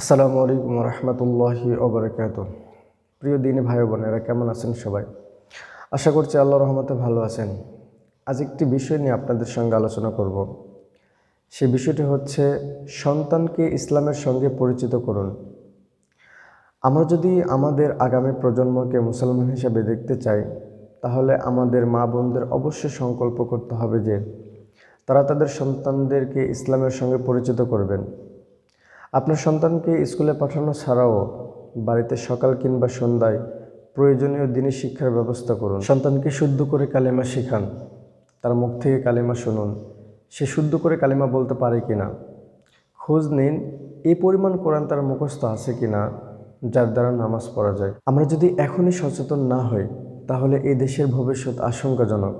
আসসালামু আলাইকুম রহমতুল্লাহি ওবরাকাত প্রিয় দিনী ভাই বোনেরা, কেমন আছেন সবাই? আশা করছি আল্লাহ রহমতে ভালো আছেন। আজ একটি বিষয় নিয়ে আপনাদের সঙ্গে আলোচনা করব। সে বিষয়টি হচ্ছে, সন্তানকে ইসলামের সঙ্গে পরিচিত করুন। আমরা যদি আমাদের আগামী প্রজন্মকে মুসলমান হিসেবে দেখতে চাই, তাহলে আমাদের মা বোনদের অবশ্যই সংকল্প করতে হবে যে, তারা তাদের সন্তানদেরকে ইসলামের সঙ্গে পরিচিত করবেন। আপনার সন্তানকে স্কুলে পাঠানো ছাড়াও বাড়িতে সকাল কিংবা সন্ধ্যায় প্রয়োজনীয় দিনী শিক্ষার ব্যবস্থা করুন। সন্তানকে শুদ্ধ করে কালেমা শেখান। তার মুখ থেকে কালেমা শুনুন। সে শুদ্ধ করে কালেমা বলতে পারে কি না খোঁজ নিন, এই পরিমাণ কোরআন তার মুখস্থ আছে কি না যার দ্বারা নামাজ পড়া যায়। আমরা যদি এখনই সচেতন না হই, তাহলে এই দেশের ভবিষ্যৎ আশঙ্কাজনক।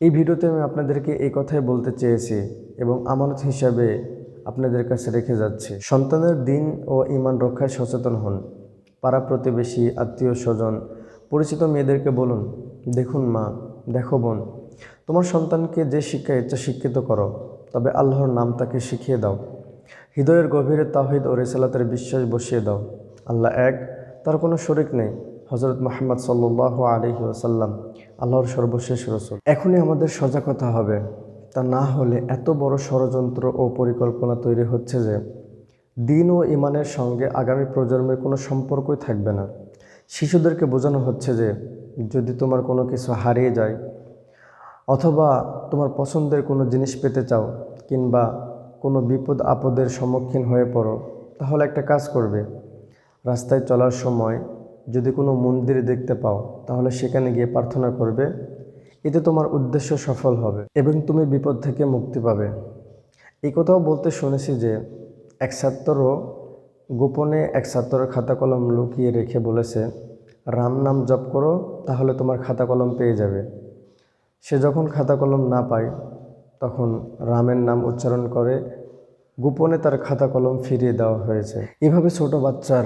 এই ভিডিওতে আমি আপনাদেরকে এই কথাই বলতে চেয়েছি এবং আমানত হিসাবে আপনাদের কাছে রেখে যাচ্ছি। সন্তানের দিন ও ইমান রক্ষায় সচেতন হন। পাড়া প্রতিবেশী, আত্মীয় স্বজন, পরিচিত মেয়েদেরকে বলুন, দেখুন মা, দেখো বোন, তোমার সন্তানকে যে শিক্ষা ইচ্ছা শিক্ষিত করো, তবে আল্লাহর নাম তাকে শিখিয়ে দাও। হৃদয়ের গভীরে তাহিদ ও রেসালাতের বিশ্বাস বসিয়ে দাও। আল্লাহ এক, তার কোনো শরিক নেই। হজরত মোহাম্মদ সাল্লাহ আলহি ওসাল্লাম আল্লাহর সর্বশেষ রসুল। এখনই আমাদের সজাগ হতে হবে। তা না হলে এত বড় ষড়যন্ত্র ও পরিকল্পনা তৈরি হচ্ছে যে দিন ও ইমানের সঙ্গে আগামী প্রজন্মের কোনো সম্পর্কই থাকবে না। শিশুদেরকে বোঝানো হচ্ছে যে যদি তোমার কোনো কিছু হারিয়ে যায় অথবা তোমার পছন্দের কোনো জিনিস পেতে চাও কিংবা কোনো বিপদ আপদের সম্মুখীন হয়ে পড়ো, তাহলে একটা কাজ করবে। রাস্তায় চলার সময় যদি কোনো মন্দির দেখতে পাও, তাহলে সেখানে গিয়ে প্রার্থনা করবে এতে তোমার উদ্দেশ্য সফল হবে এবং তুমি বিপদ থেকে মুক্তি পাবে। এই কথাও বলতে শুনেছি যে এক ছাত্রও গোপনে এক ছাত্রের খাতা কলম লুকিয়ে রেখে বলেছে, রাম নাম জপ করো, তাহলে তোমার খাতা কলম পেয়ে যাবে। সে যখন খাতা কলম না পায়, তখন রামের নাম উচ্চারণ করে গোপনে তার খাতা কলম ফিরিয়ে দেওয়া হয়েছে। এভাবে ছোট বাচ্চার,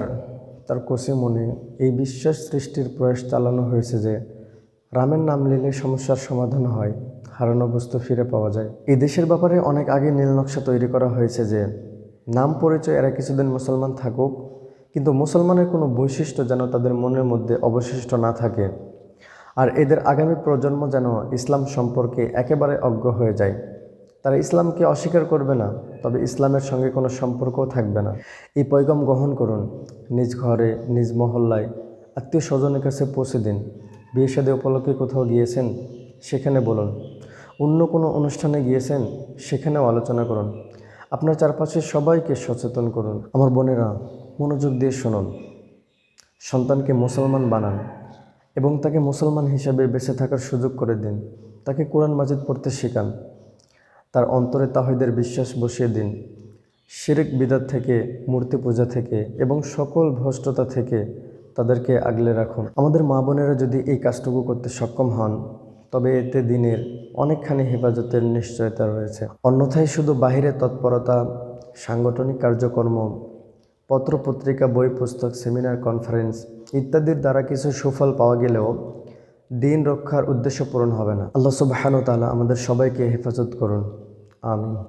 তার কোষে মনে এই বিশ্বাস সৃষ্টির প্রয়াস চালানো হয়েছে যে রামের নাম নিলে সমস্যার সমাধান হয়, হারানো বস্তু ফিরে পাওয়া যায়। এই দেশের ব্যাপারে অনেক আগে নীল নকশা তৈরি করা হয়েছে যে, নাম পরিচয় এরা কিছুদিন মুসলমান থাকুক, কিন্তু মুসলমানের কোনো বৈশিষ্ট্য যেন তাদের মনের মধ্যে অবশিষ্ট না থাকে। আর এদের আগামী প্রজন্ম যেন ইসলাম সম্পর্কে একেবারে অজ্ঞ হয়ে যায়। তারা ইসলামকে অস্বীকার করবে না, তবে ইসলামের সঙ্গে কোনো সম্পর্কও থাকবে না। এই পৈগম গ্রহণ করুন, নিজ ঘরে, নিজ মহল্লায় আত্মীয় স্বজনের কাছে পৌঁছে দিন। বিয়ে উপলক্ষে কোথাও গিয়েছেন, সেখানে বলুন। অন্য কোনো অনুষ্ঠানে গিয়েছেন, সেখানেও আলোচনা করুন। আপনার চারপাশের সবাইকে সচেতন করুন। আমার বোনেরা, মনোযোগ দিয়ে শুনুন। সন্তানকে মুসলমান বানান এবং তাকে মুসলমান হিসাবে বেঁচে থাকার সুযোগ করে দিন। তাকে কোরআন মাজিদ পড়তে শেখান। তার অন্তরে তাহিদের বিশ্বাস বসিয়ে দিন। শিরিক বিদাত থেকে মূর্তি পূজা থেকে এবং সকল ভ্রষ্টতা থেকে তাদেরকে আগলে রাখুন। আমাদের মা বোনেরা যদি এই কাজটুকু করতে সক্ষম হন, তবে এতে দিনের অনেকখানি হেফাজতের নিশ্চয়তা রয়েছে। অন্যথায় শুধু বাহিরে তৎপরতা, সাংগঠনিক কার্যক্রম, পত্রপত্রিকা বই পুস্তক সেমিনার, কনফারেন্স ইত্যাদির দ্বারা কিছু সুফল পাওয়া গেলেও দিন রক্ষার উদ্দেশ্য পূরণ হবে না। আল্লাহ সুবাহানু আমাদের সবাইকে হেফাজত করুন। আমিন।